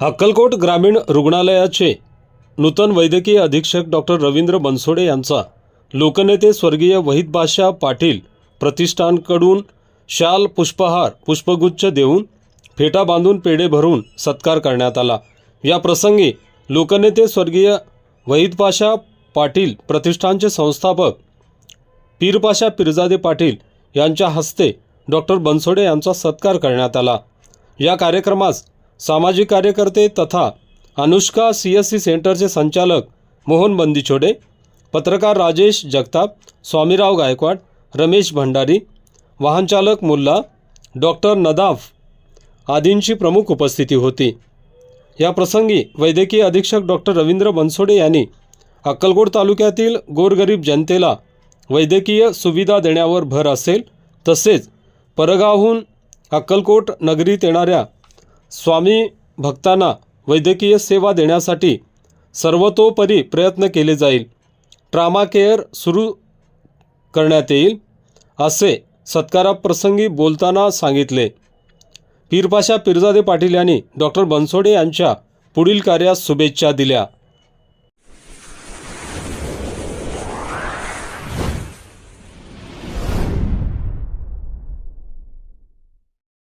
अक्कलकोट ग्रामीण रुग्णालयाचे नूतन वैद्यकीय अधीक्षक डॉक्टर रवींद्र बनसोडे यांचा लोकनेते स्वर्गीय वहीद बादशाह पाटील प्रतिष्ठानकडून शाल पुष्पहार पुष्पगुच्छ देऊन फेटा बांधून पेढे भरून सत्कार करण्यात आला. या प्रसंगी लोकनेते स्वर्गीय वहीद पाशा पाटील प्रतिष्ठानचे संस्थापक पीरपाशा पिरजादे पाटील यांच्या हस्ते डॉक्टर बनसोडे यांचा सत्कार करण्यात आला. या कार्यक्रमास सामाजिक कार्यकर्ते तथा अनुष्का सी एस सी सेंटरचे संचालक मोहन बंदिछोडे पत्रकार राजेश जगताप स्वामीराव गायकवाड रमेश भंडारी वाहनचालक मुल्ला डॉक्टर नदाफ आदींची प्रमुख उपस्थिती होती. या प्रसंगी वैद्यकीय अधीक्षक डॉक्टर रवींद्र बनसोडे यांनी अक्कलकोट तालुक्यातील गोरगरीब जनतेला वैद्यकीय सुविधा देण्यावर भर असेल तसेच परगावहून अक्कलकोट नगरीत येणाऱ्या स्वामी भक्तांना वैद्यकीय सेवा देण्यासाठी सर्वतोपरी प्रयत्न केले जाईल. ट्रामा केअर सुरू करण्यात येईल असे सत्काराप्रसंगी बोलताना सांगितले. पीरपाशा पिरजादे पाटील यांनी डॉक्टर बनसोडे यांच्या पुढील कार्यास शुभेच्छा दिल्या.